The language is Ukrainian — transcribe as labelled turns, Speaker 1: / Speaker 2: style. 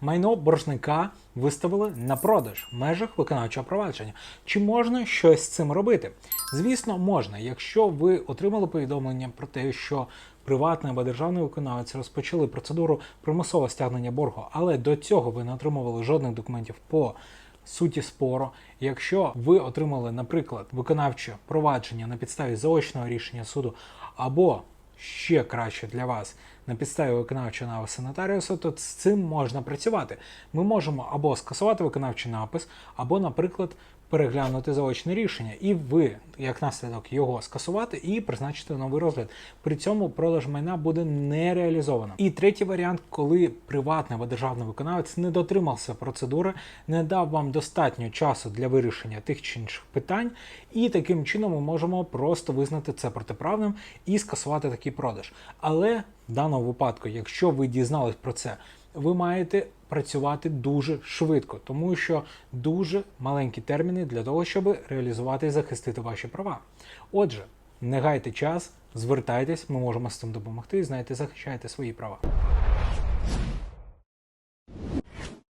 Speaker 1: Майно боржника виставили на продаж в межах виконавчого провадження. Чи можна щось з цим робити? Звісно, можна. Якщо ви отримали повідомлення про те, що приватний або державний виконавець розпочали процедуру примусового стягнення боргу, але до цього ви не отримували жодних документів по суті спору. Якщо ви отримали, наприклад, виконавче провадження на підставі заочного рішення суду, або ще краще для вас на підставі виконавчого напису нотаріуса, то з цим можна працювати. Ми можемо або скасувати виконавчий напис, або, наприклад, переглянути заочне рішення, і ви, як наслідок, його скасувати і призначити новий розгляд. При цьому продаж майна буде не реалізовано. І третій варіант, коли приватний або державний виконавець не дотримався процедури, не дав вам достатньо часу для вирішення тих чи інших питань, і таким чином ми можемо просто визнати це протиправним і скасувати такий продаж. Але в даному випадку, якщо ви дізнались про це, ви маєте працювати дуже швидко, тому що дуже маленькі терміни для того, щоб реалізувати і захистити ваші права. Отже, не гайте час, звертайтесь, ми можемо з цим допомогти. Знаєте, захищайте свої права.